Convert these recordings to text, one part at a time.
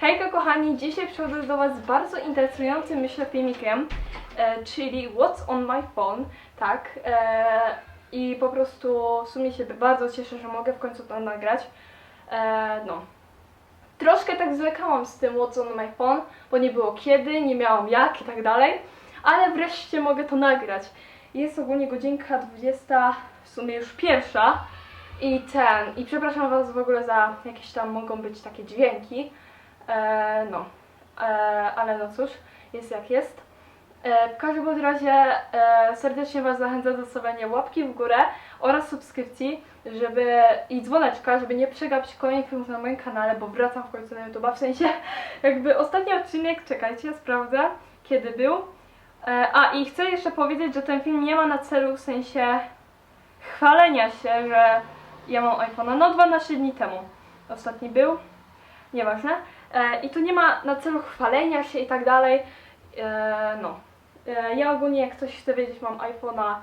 Hejka kochani, dzisiaj przychodzę do Was z bardzo interesującym myślę filmikiem, e, czyli What's on my phone, tak. E, I po prostu w sumie się bardzo cieszę, że mogę w końcu to nagrać. E, no. Troszkę tak zwlekałam z tym What's on my phone, bo nie było kiedy, nie miałam jak i tak dalej, ale wreszcie mogę to nagrać. Jest ogólnie godzinka 20, w sumie już pierwsza. I ten, i przepraszam Was w ogóle za jakieś tam mogą być takie dźwięki. E, no, e, ale no cóż, jest jak jest. E, w każdym razie e, serdecznie Was zachęcam do zostawiania łapki w górę oraz subskrypcji, żeby i dzwoneczka, żeby nie przegapić kolejnych filmów na moim kanale, bo wracam w końcu na YouTube, w sensie jakby ostatni odcinek, czekajcie, sprawdzę kiedy był. E, a i chcę jeszcze powiedzieć, że ten film nie ma na celu w sensie chwalenia się, że ja mam iPhone'a, no 12 dni temu ostatni był, nieważne. E, I tu nie ma na celu chwalenia się i tak dalej, e, no. E, ja ogólnie jak ktoś chce wiedzieć, mam iPhone'a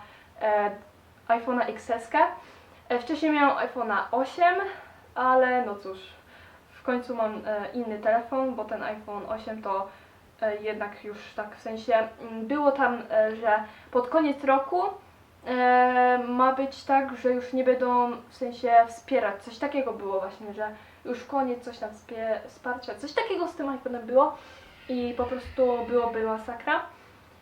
iPhone'a XS. E, wcześniej miałam iPhone'a 8, ale no cóż, w końcu mam inny telefon, bo ten iPhone 8 to jednak już tak w sensie mm, było tam, że pod koniec roku ma być tak, że już nie będą w sensie wspierać. Coś takiego było właśnie, że już koniec coś tam wspie- wsparcia. Coś takiego z tym iPhone'em było i po prostu byłoby masakra.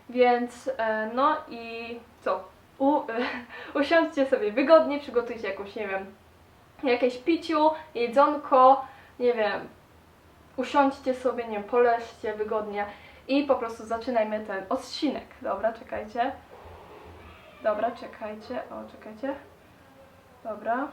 Więc e, no i co? U, usiądźcie sobie wygodnie, przygotujcie jakąś, nie wiem, jakieś piciu, jedzonko, nie wiem, usiądźcie sobie, nie wiem, poleżcie wygodnie i po prostu zaczynajmy ten odcinek. Dobra, czekajcie. Dobra, czekajcie. O, czekajcie. Dobra.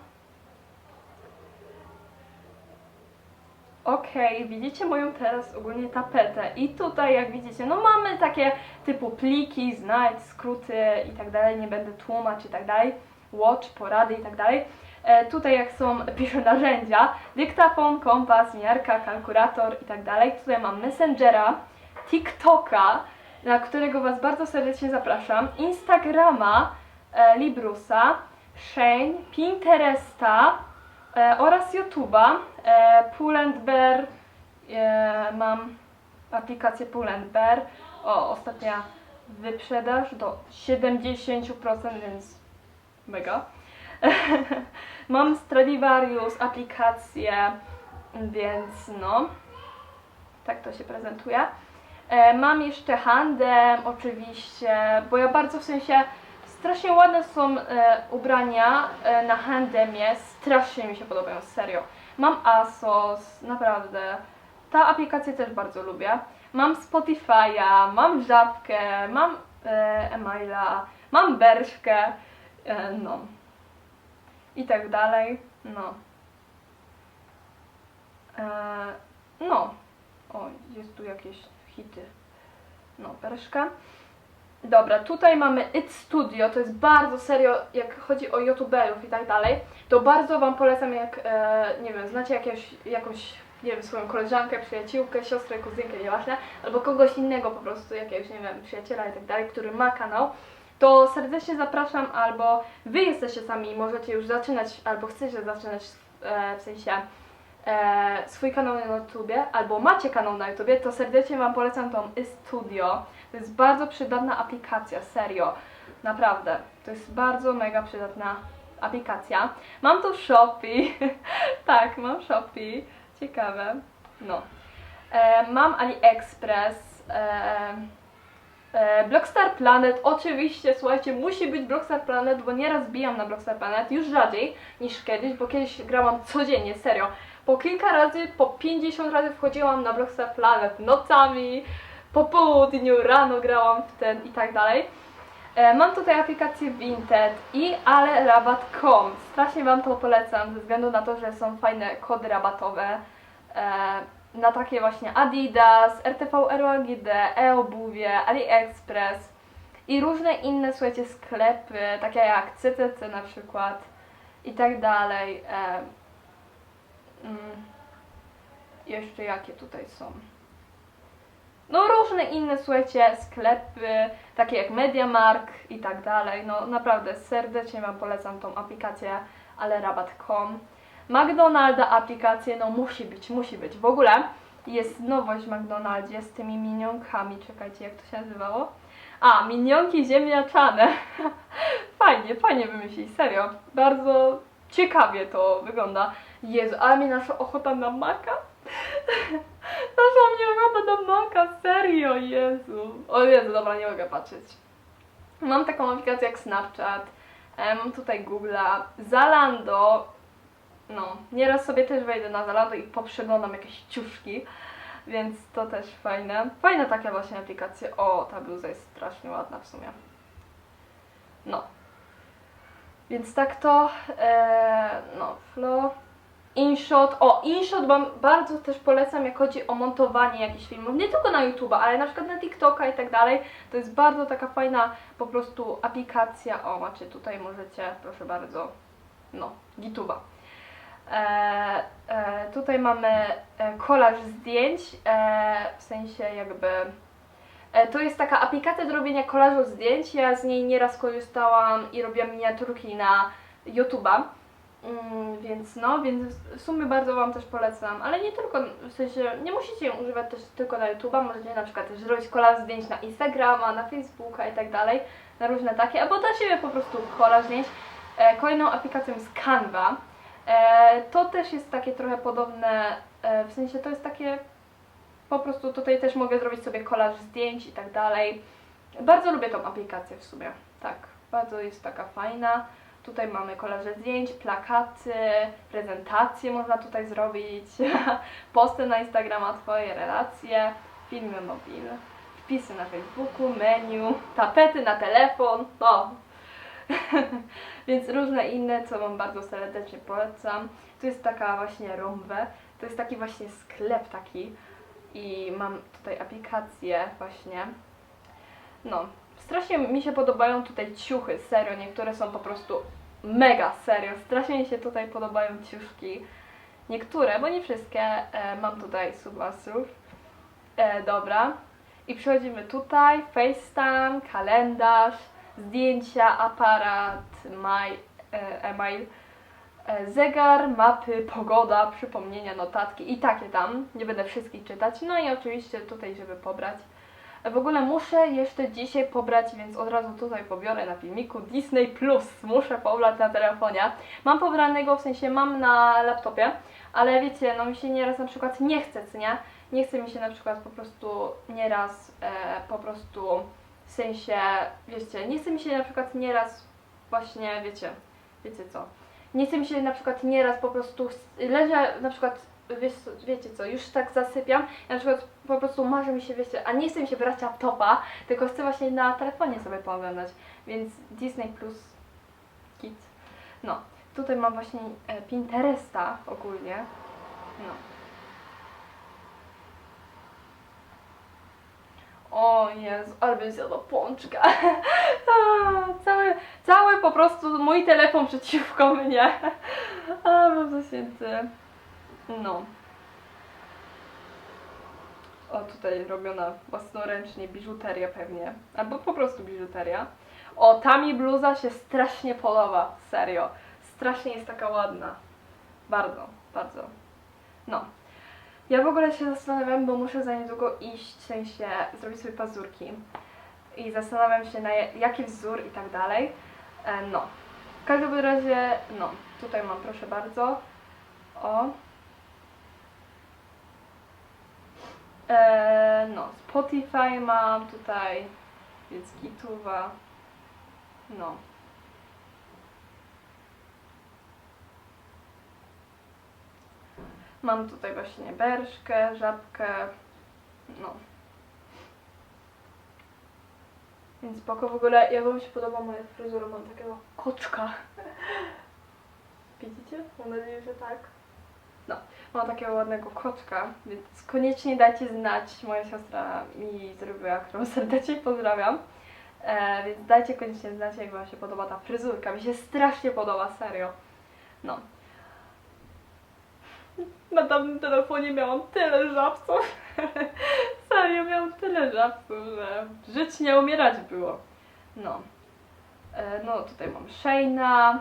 Okej, widzicie moją teraz ogólnie tapetę i tutaj jak widzicie, no mamy takie typu pliki, znajdź, skróty i tak dalej, nie będę tłumaczyć i tak dalej, watch, porady i tak dalej. E, tutaj jak są, piszę narzędzia, dyktafon, kompas, miarka, kalkulator i tak dalej. Tutaj mam Messengera, TikToka, na którego Was bardzo serdecznie zapraszam, Instagrama, e, Librusa, Shane, Pinteresta oraz YouTube'a, e, Pull&Bear, e, mam aplikację Pull&Bear, o, ostatnia wyprzedaż do 70%, więc mega. mam Stradivarius, aplikację, więc no, tak to się prezentuje. E, Mam jeszcze handem, oczywiście, bo ja bardzo w sensie strasznie ładne są e, ubrania e, na handemie, strasznie mi się podobają, serio. Mam ASOS, naprawdę. Ta aplikację też bardzo lubię. Mam Spotify'a, mam Żabkę, mam e, Emaila, mam Berszkę, e, no. I tak dalej, no. E, no. O, jest tu jakieś hity. No, Berszka. Dobra, tutaj mamy It Studio, to jest bardzo serio, jak chodzi o youtuberów i tak dalej, to bardzo Wam polecam, jak, e, nie wiem, znacie jakąś, nie wiem, swoją koleżankę, przyjaciółkę, siostrę, kuzynkę, nieważne, albo kogoś innego po prostu, jakiegoś, nie wiem, przyjaciela i tak dalej, który ma kanał, to serdecznie zapraszam, albo Wy jesteście sami i możecie już zaczynać, albo chcecie zaczynać, e, w sensie e, swój kanał na YouTubie, albo macie kanał na YouTubie, to serdecznie Wam polecam tą iStudio. To jest bardzo przydatna aplikacja, serio. Naprawdę. To jest bardzo mega przydatna aplikacja. Mam tu Shopee. tak, mam Shopee. Ciekawe. No. E, mam AliExpress. E, e, Blockstar Planet, oczywiście, słuchajcie, musi być Blockstar Planet, bo nieraz bijam na Blockstar Planet, już rzadziej niż kiedyś, bo kiedyś grałam codziennie, serio. Po kilka razy, po 50 razy wchodziłam na Blockstar Planet nocami, po południu, rano grałam w ten i tak dalej. E, mam tutaj aplikację Vinted i alerabat.com. Strasznie Wam to polecam ze względu na to, że są fajne kody rabatowe e, na takie właśnie Adidas, RTV ROAGD, e-obuwie, AliExpress i różne inne, słuchajcie, sklepy, takie jak CCC na przykład i tak dalej. E, mm, jeszcze jakie tutaj są? No różne inne, słuchajcie, sklepy, takie jak MediaMark i tak dalej. No naprawdę serdecznie Wam polecam tą aplikację alerabat.com. McDonalda aplikację, no musi być, musi być. W ogóle jest nowość w McDonaldzie z tymi minionkami. Czekajcie, jak to się nazywało? A, minionki ziemniaczane. fajnie, fajnie wymyślili, serio. Bardzo ciekawie to wygląda. Jezu, ale mi nasza ochota na maka. Naszła mnie ochota na maka, serio, Jezu. O Jezu, dobra, nie mogę patrzeć. Mam taką aplikację jak Snapchat, e, mam tutaj Google'a, Zalando, no, nieraz sobie też wejdę na Zalando i poprzeglądam jakieś ciuszki, więc to też fajne. Fajna taka właśnie aplikacja. O, ta bluza jest strasznie ładna w sumie. No. Więc tak to, e, no, flow. InShot, o InShot wam bardzo też polecam jak chodzi o montowanie jakichś filmów, nie tylko na YouTube, ale na przykład na TikToka i tak dalej. To jest bardzo taka fajna po prostu aplikacja. O, macie tutaj możecie, proszę bardzo, no, GitUba. E, e, tutaj mamy e, kolaż zdjęć, e, w sensie jakby e, to jest taka aplikacja do robienia kolażu zdjęć. Ja z niej nieraz korzystałam i robiłam miniaturki na YouTube'a. Mm, więc no, więc w sumie bardzo Wam też polecam, ale nie tylko, w sensie nie musicie ją używać też tylko na YouTube'a, możecie na przykład też zrobić kolaż zdjęć na Instagrama, na Facebooka i tak dalej, na różne takie, albo dla siebie po prostu kolaż zdjęć. E, kolejną aplikacją jest Canva. E, to też jest takie trochę podobne, e, w sensie to jest takie, po prostu tutaj też mogę zrobić sobie kolaż zdjęć i tak dalej. Bardzo lubię tą aplikację w sumie, tak, bardzo jest taka fajna. Tutaj mamy kolaże zdjęć, plakaty, prezentacje można tutaj zrobić, posty na Instagrama, Twoje relacje, filmy mobil, wpisy na Facebooku, menu, tapety na telefon, no. Więc różne inne, co Wam bardzo serdecznie polecam. Tu jest taka właśnie Romwe, to jest taki właśnie sklep taki i mam tutaj aplikację właśnie. No, strasznie mi się podobają tutaj ciuchy, serio, niektóre są po prostu mega, serio, strasznie mi się tutaj podobają ciuszki. Niektóre, bo nie wszystkie, e, mam tutaj subasów. E, dobra. I przechodzimy tutaj, FaceTime, kalendarz, zdjęcia, aparat, my, e, e-mail, e, zegar, mapy, pogoda, przypomnienia, notatki i takie tam. Nie będę wszystkich czytać. No i oczywiście tutaj, żeby pobrać. W ogóle muszę jeszcze dzisiaj pobrać, więc od razu tutaj pobiorę na filmiku Disney Plus. Muszę pobrać na telefonie. Mam pobranego, w sensie mam na laptopie, ale wiecie, no mi się nieraz na przykład nie chce, co nie? Nie chce mi się na przykład po prostu nieraz e, po prostu w sensie, wiecie, nie chce mi się na przykład nieraz właśnie, wiecie, wiecie co? Nie chce mi się na przykład nieraz po prostu leżę na przykład wiecie co, już tak zasypiam, ja na przykład po prostu marzy mi się, wiecie, a nie chcę mi się brać laptopa, tylko chcę właśnie na telefonie sobie pooglądać, więc Disney Plus Kids. No, tutaj mam właśnie e, Pinteresta ogólnie, no. O Jezu, ale bym zjadła pączka. Cały, cały po prostu mój telefon przeciwko mnie. A, Boże święty. No. O, tutaj robiona własnoręcznie biżuteria pewnie. Albo po prostu biżuteria. O, ta mi bluza się strasznie podoba. Serio. Strasznie jest taka ładna. Bardzo, bardzo. No. Ja w ogóle się zastanawiam, bo muszę za niedługo iść, w sensie zrobić sobie pazurki. I zastanawiam się na ja- jaki wzór i tak dalej. E, no. W każdym razie, no. Tutaj mam, proszę bardzo. O. E, no, Spotify mam tutaj, więc Gituwa. No. Mam tutaj właśnie berszkę, żabkę, no. Więc spoko, w ogóle jak wam się podoba moja fryzura, mam takiego koczka. Widzicie? Mam nadzieję, że tak. No, mam takiego ładnego koczka, więc koniecznie dajcie znać. Moja siostra mi zrobiła, którą serdecznie pozdrawiam. E, więc dajcie koniecznie znać, jak wam się podoba ta fryzurka. Mi się strasznie podoba, serio. No. Na tamtym telefonie miałam tyle żabców. Serio, miałam tyle żabców, że żyć nie umierać było. No. E, no, tutaj mam Shane'a.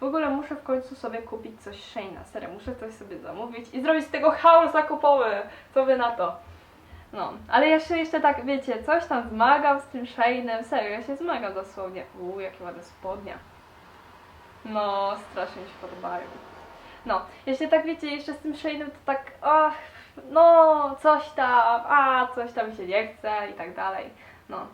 W ogóle muszę w końcu sobie kupić coś Shane'a, serio, muszę coś sobie zamówić i zrobić z tego haul zakupowy. Co wy na to? No, ale jeszcze, jeszcze tak, wiecie, coś tam zmagam z tym Shane'em, serio, ja się zmagam dosłownie. Uuu, jakie ładne spodnie. No, strasznie mi się podobają. No, jeśli tak wiecie, jeszcze z tym Shane'em to tak, ach, no, coś tam, a, coś tam mi się nie chce i tak dalej. No,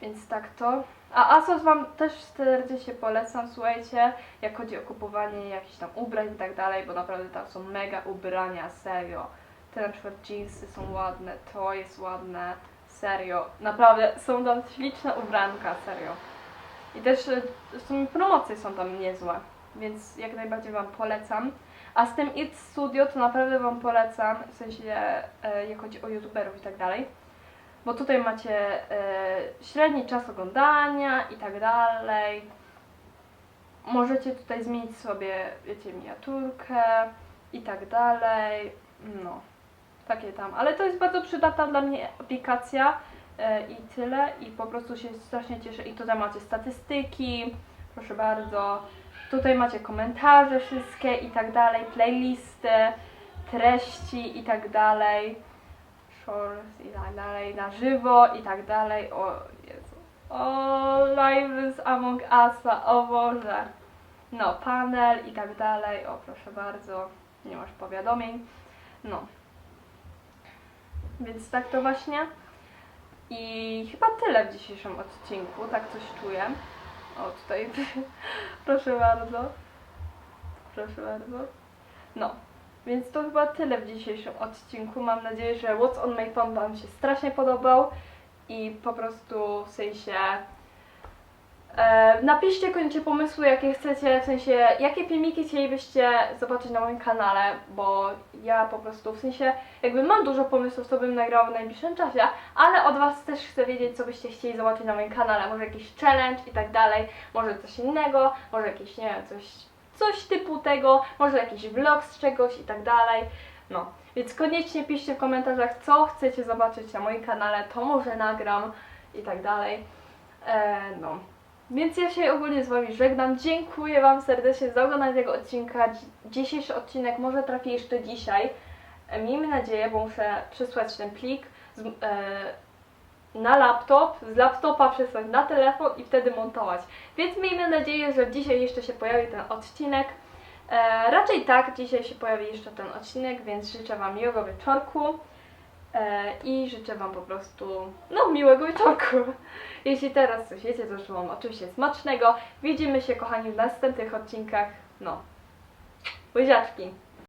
więc tak to. A Asos Wam też serdecznie polecam, słuchajcie, jak chodzi o kupowanie jakichś tam ubrań i tak dalej, bo naprawdę tam są mega ubrania, serio. Te na przykład jeansy są ładne, to jest ładne, serio. Naprawdę są tam śliczne ubranka, serio. I też e, w sumie promocje są tam niezłe, więc jak najbardziej Wam polecam. A z tym It Studio to naprawdę Wam polecam, w sensie e, jak chodzi o youtuberów i tak dalej bo tutaj macie e, średni czas oglądania i tak dalej. Możecie tutaj zmienić sobie, wiecie, miniaturkę i tak dalej. No, takie tam. Ale to jest bardzo przydatna dla mnie aplikacja e, i tyle. I po prostu się strasznie cieszę. I tutaj macie statystyki, proszę bardzo. Tutaj macie komentarze wszystkie i tak dalej, playlisty, treści i tak dalej shorts i tak dalej, na żywo i tak dalej. O Jezu. O, live z Among Usa, o Boże. No, panel i tak dalej. O, proszę bardzo. Nie masz powiadomień. No. Więc tak to właśnie. I chyba tyle w dzisiejszym odcinku, tak coś czuję. O, tutaj, proszę bardzo. Proszę bardzo. No, więc to chyba tyle w dzisiejszym odcinku. Mam nadzieję, że What's on my phone Wam się strasznie podobał i po prostu w sensie e, napiszcie koniecznie pomysły, jakie chcecie, w sensie jakie filmiki chcielibyście zobaczyć na moim kanale, bo ja po prostu w sensie jakby mam dużo pomysłów, co bym nagrała w najbliższym czasie, ale od Was też chcę wiedzieć, co byście chcieli zobaczyć na moim kanale, może jakiś challenge i tak dalej, może coś innego, może jakieś, nie wiem, coś coś typu tego, może jakiś vlog z czegoś i tak dalej. No, więc koniecznie piszcie w komentarzach, co chcecie zobaczyć na moim kanale, to może nagram i tak dalej. E, no. Więc ja się ogólnie z Wami żegnam. Dziękuję Wam serdecznie za oglądanie tego odcinka. Dzi- Dzisiejszy odcinek może trafi jeszcze dzisiaj. E, miejmy nadzieję, bo muszę przesłać ten plik z, e, na laptop, z laptopa przesłać na telefon i wtedy montować. Więc miejmy nadzieję, że dzisiaj jeszcze się pojawi ten odcinek. E, raczej tak, dzisiaj się pojawi jeszcze ten odcinek, więc życzę Wam miłego wieczorku e, i życzę Wam po prostu, no, miłego wieczorku. Jeśli teraz coś wiecie, to życzę Wam oczywiście smacznego. Widzimy się, kochani, w następnych odcinkach. No, buziaczki.